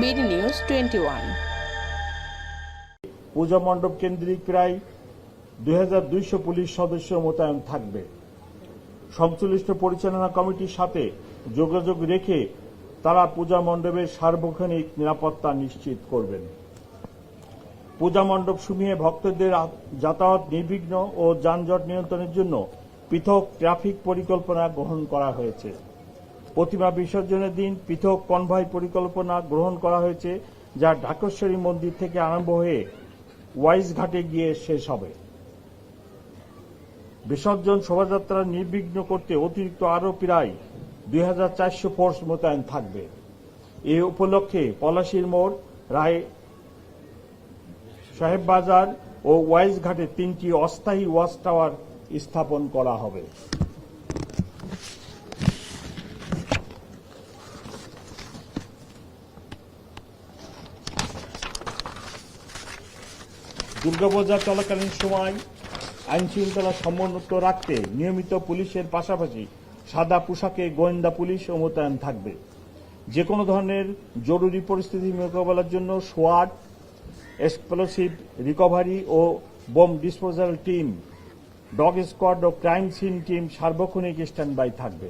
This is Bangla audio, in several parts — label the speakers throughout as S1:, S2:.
S1: BD news twenty one.
S2: পূজা মণ্ডপ কেন্দ্রিক প্রায় দু হাজার দুইশ পুলিশ সদস্য মোতায়েন থাকবে। সংশ্লিষ্ট পরিচালনা কমিটির সাথে যোগাযোগ রেখে তারা পূজা মণ্ডপের সার্বক্ষণিক নিরাপত্তা নিশ্চিত করবেন। পূজা মণ্ডপ সমূহে ভক্তদের যাতায়াত নির্বিঘ্ন ও যানজট নিয়ন্ত্রণের জন্য পৃথক ট্রাফিক পরিকল্পনা গ্রহণ করা হয়েছে। প্রতিমা বিসর্জনের দিন পৃথক কনভয় পরিকল্পনা গ্রহণ করা হয়েছে, যা ঢাকেশ্বরী মন্দির থেকে আরম্ভ হয়ে ওয়াইজ ঘাটে গিয়ে শেষ হবে। বিসর্জন শোভাযাত্রা নির্বিঘ্ন করতে অতিরিক্ত আরও প্রায় দুই হাজার চারশো ফোর্স মোতায়েন থাকবে। এ উপলক্ষে পলাশির মোড়, রায় সাহেব বাজার ও ওয়াইজ ঘাটে তিনটি অস্থায়ী ওয়াচ টাওয়ার স্থাপন করা হবে। দুর্গাপূজা চলাকালীন সময় আইন শৃঙ্খলা সমুন্নত রাখতে নিয়মিত পুলিশের পাশাপাশি সাদা পোশাকে গোয়েন্দা পুলিশও মোতায়েন থাকবে। যে কোনো ধরনের জরুরি পরিস্থিতি মোকাবেলার জন্য সোয়াট এক্সপ্লোসিভ রিকভারি ও bomb disposal team, dog squad ও ক্রাইম সিন টিম সার্বক্ষণিক স্ট্যান্ড বাই থাকবে।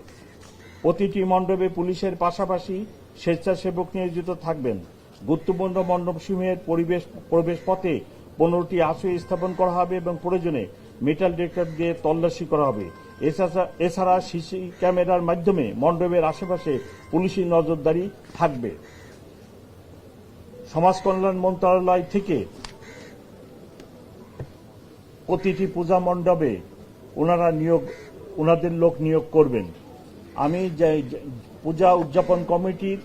S2: প্রতিটি মণ্ডপে পুলিশের পাশাপাশি স্বেচ্ছাসেবক নিয়োজিত থাকবেন। গুরুত্বপূর্ণ মণ্ডপসমূহের পরিবেশ প্রবেশ পথে পনেরোটি আশ্রয় স্থাপন করা হবে এবং প্রয়োজনে মেটাল ডিটেক্টর দিয়ে তল্লাশি করা হবে। এছাড়া সিসি ক্যামেরার মাধ্যমে মণ্ডপের আশেপাশে পুলিশি নজরদারি থাকবে। সমাজ কল্যাণ মন্ত্রণালয় থেকে প্রতিটি পূজা মণ্ডপে ওনারা নিয়োগ ওনাদের লোক নিয়োগ করবেন। আমি পূজা উদযাপন কমিটির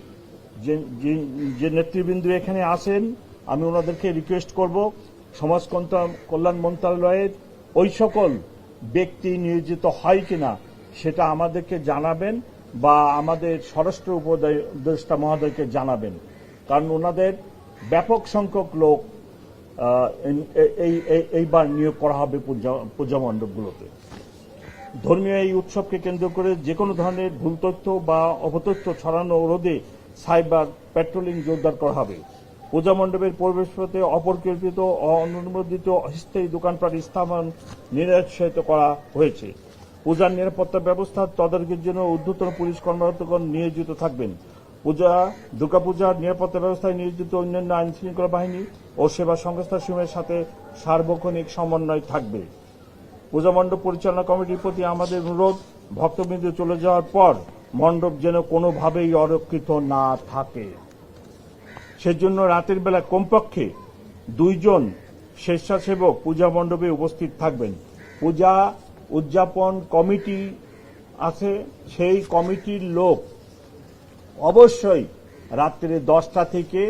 S2: যে নেতৃবৃন্দ এখানে আসেন আমি ওনাদেরকে রিকোয়েস্ট করব সমাজ কল্যাণ মন্ত্রণালয়ের ওই সকল ব্যক্তি নিয়োজিত হয় কিনা সেটা আমাদেরকে জানাবেন বা আমাদের স্বরাষ্ট্র উপদেষ্টা মহোদয়কে জানাবেন। কারণ ওনাদের ব্যাপক সংখ্যক লোক এইবার নিয়োগ করা হবে পূজা পূজা মণ্ডপগুলোতে। ধর্মীয় এই উৎসবকে কেন্দ্র করে যে কোনো ধরনের ভুল তথ্য বা অপতথ্য ছড়ানো রোধে সাইবার পেট্রোলিং জোরদার করা হবে। পূজা মণ্ডপের পরিবেশপথে অপরিকল্পিত ও অনুমোদিত অস্থায়ী দোকানপাট স্থাপন নিরুৎসাহিত করা হয়েছে। পূজার নিরাপত্তা ব্যবস্থা তদারকির জন্য ঊর্ধ্বতন পুলিশ কর্মরতগণ নিয়োজিত থাকবেন। পূজা, দুর্গাপূজার নিরাপত্তা ব্যবস্থায় নিয়োজিত অন্যান্য আইন শৃঙ্খলা বাহিনী ও সেবা সংস্থাসমূহের সাথে সার্বক্ষণিক সমন্বয় থাকবে। পূজা মণ্ডপ পরিচালনা কমিটির প্রতি আমাদের অনুরোধ, ভক্তবৃন্দ চলে যাওয়ার পর মণ্ডপ যেন কোনোভাবেই অরক্ষিত না থাকে। সেজন্য রাতের বেলা কমপক্ষে দুইজন স্বেচ্ছাসেবক পূজা মণ্ডপে উপস্থিত থাকবেন। পূজা উদযাপন কমিটি আছে, সেই কমিটির লোক অবশ্যই রাত্রে দশটা থেকে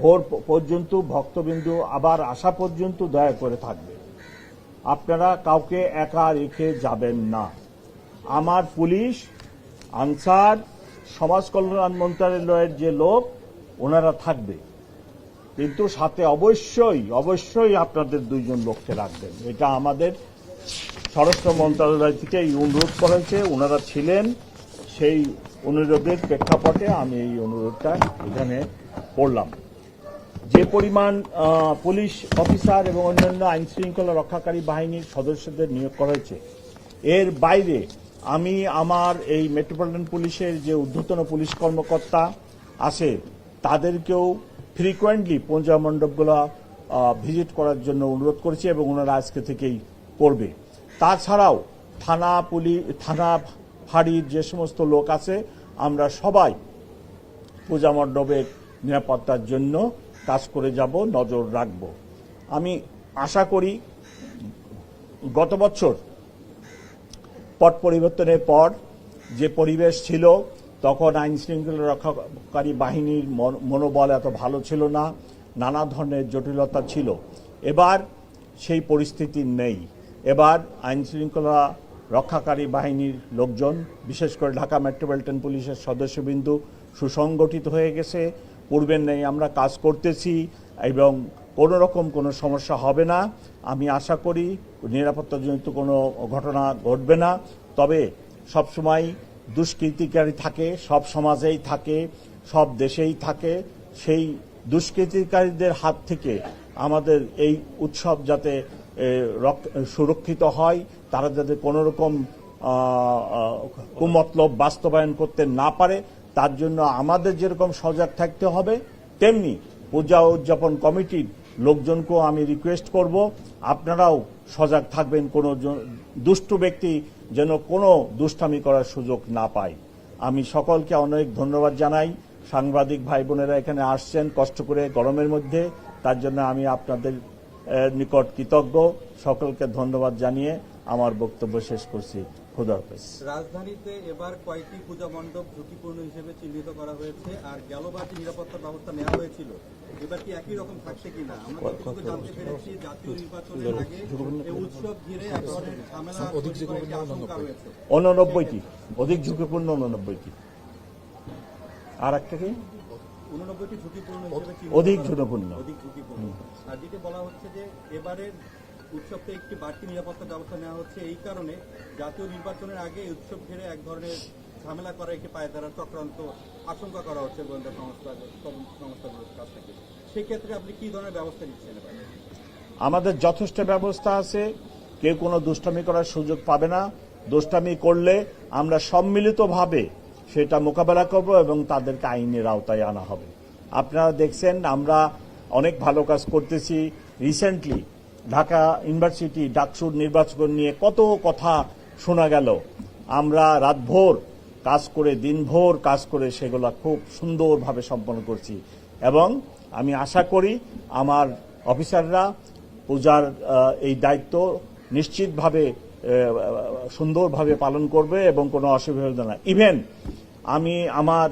S2: ভোর পর্যন্ত ভক্তবিন্দু আবার আসা পর্যন্ত দয়া করে থাকবে। আপনারা কাউকে একা রেখে যাবেন না। আমার পুলিশ, আনসার, সমাজ কল্যাণ মন্ত্রণালয়ের যে লোক ওনারা থাকবে। কিন্তু সাথে অবশ্যই অবশ্যই আপনাদের দুইজন লোককে রাখবেন। এটা আমাদের স্বরাষ্ট্র মন্ত্রণালয় থেকে এই অনুরোধ করেছে, ওনারা ছিলেন সেই অনুরোধের প্রেক্ষাপটে আমি এই অনুরোধটা এখানে করলাম যে পরিমাণ পুলিশ অফিসার এবং অন্যান্য আইন শৃঙ্খলা রক্ষাকারী বাহিনীর সদস্যদের নিয়োগ করা হয়েছে, এর বাইরে আমি আমার এই মেট্রোপলিটন পুলিশের যে ঊর্ধ্বতন পুলিশ কর্মকর্তা আছে তাদেরকেও ফ্রিকোয়েন্টলি পূজা মণ্ডপগুলো ভিজিট করার জন্য অনুরোধ করেছি এবং ওনারা আজকে থেকেই করবে। তাছাড়াও থানা পুলিশ থানা ফাঁড়ির যে সমস্ত লোক আছে, আমরা সবাই পূজা মণ্ডপের নিরাপত্তার জন্য কাজ করে যাব, নজর রাখব। আমি আশা করি গত বছর পট পরিবর্তনের পর যে পরিবেশ ছিল তখন আইন শৃঙ্খলা রক্ষাকারী বাহিনীর মনোবল এত ভালো ছিল না, নানা ধরনের জটিলতা ছিল। এবার সেই পরিস্থিতি নেই। এবার আইন শৃঙ্খলা রক্ষাকারী বাহিনীর লোকজন, বিশেষ করে ঢাকা মেট্রোপলিটন পুলিশের সদস্যবিন্দু, সুসংগঠিত হয়ে গেছে। পূর্বের নেই, আমরা কাজ করতেছি এবং কোনো রকম কোনো সমস্যা হবে না। আমি আশা করি নিরাপত্তাজনিত কোনো ঘটনা ঘটবে না। তবে সবসময় দুষ্কৃতিকারী থাকে, সব সমাজেই থাকে, সব দেশেই থাকে। সেই দুষ্কৃতিকারীদের হাত থেকে আমাদের এই উৎসব যাতে সুরক্ষিত হয়, তারা যাতে কোনো রকম কুমতলব বাস্তবায়ন করতে না পারে, তার জন্য আমাদের যেরকম সজাগ থাকতে হবে, তেমনি পূজা উদযাপন কমিটির লোকজনকেও আমি রিকোয়েস্ট করব আপনারাও সজাগ থাকবেন, কোনো দুষ্ট ব্যক্তি যেন কোনো দুষ্টামি করার সুযোগ না পায়। আমি সকলকে অনেক ধন্যবাদ জানাই। সাংবাদিক ভাই বোনেরা এখানে আসছেন, কষ্ট করে গরমের মধ্যে, তার জন্য আমি আপনাদের নিকট কৃতজ্ঞ। সকলকে ধন্যবাদ জানিয়ে আমার বক্তব্য শেষ করছি।
S1: রাজধানীতে এবার কয়েকটি পূজা মণ্ডপ ঝুঁকিপূর্ণ হিসেবে চিহ্নিত করা হয়েছে আর গেলবার যে নিরাপত্তা ব্যবস্থা নেওয়া হয়েছিল। এবার কি একই রকম থাকছে কিনা? আমরা যতটুকু জানতে পেরেছি জাতীয় নির্বাচনের আগে উৎসব ঘিরে এক ধরনের ঝামেলা তৈরি করার একটি আশঙ্কা রয়েছে।
S2: অননব্বইটি অধিক ঝুঁকিপূর্ণ অননব্বইটি আর একটা কি? অধিক ঝুঁকিপূর্ণ।
S1: অধিক ঝুঁকিপূর্ণ। আর যেটি বলা হচ্ছে যে এবারের উৎসবটা একটি বাড়তি নিরাপত্তা ব্যবস্থা নেওয়া হচ্ছে। এই কারণে জাতীয় নির্বাচনের আগে উৎসব ঘিরে এক ধরনের ঝামেলা করা একটি পায়দারার চক্রান্ত আশঙ্কা করা হচ্ছে গোয়েন্দা সংস্থা সংস্থাগুলোর কাছ থেকে। সেক্ষেত্রে আপনি কি ধরনের ব্যবস্থা নিচ্ছেন
S2: আমাদের যথেষ্ট ব্যবস্থা আছে। কেউ কোনো দুষ্টামি করার সুযোগ পাবে না। দুষ্টামি করলে আমরা সম্মিলিতভাবে সেটা মোকাবেলা করব এবং তাদেরকে আইনের আওতায় আনা হবে। আপনারা দেখছেন, আমরা অনেক ভালো কাজ করতেছি। রিসেন্টলি ঢাকা ইউনিভার্সিটি ডাকসুর নির্বাচন নিয়ে কত কথা শোনা গেল। আমরা রাতভর কাজ করে, দিনভর কাজ করে সেগুলো খুব সুন্দরভাবে সম্পন্ন করছি। এবং আমি আশা করি আমার অফিসাররা পূজার এই দায়িত্ব নিশ্চিতভাবে সুন্দরভাবে পালন করবে এবং কোনো অসুবিধা হবে না। ইভেন আমি আমার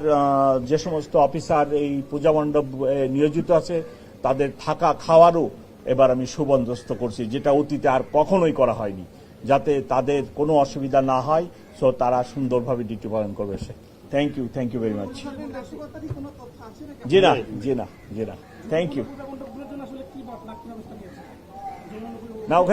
S2: যে সমস্ত অফিসার এই পূজা মণ্ডপ নিয়োজিত আছে, তাদের থাকা খাওয়ারও এবার আমি সুবন্দস্ত করছি যেটা অতীতে আর কখনোই করা হয়নি যাতে তাদের কোনো অসুবিধা না হয় সো তারা সুন্দরভাবে ডিউটি পালন করবে। সে thank you thank you very much জি না জি না জি না থ্যাংক ইউ না ওখানে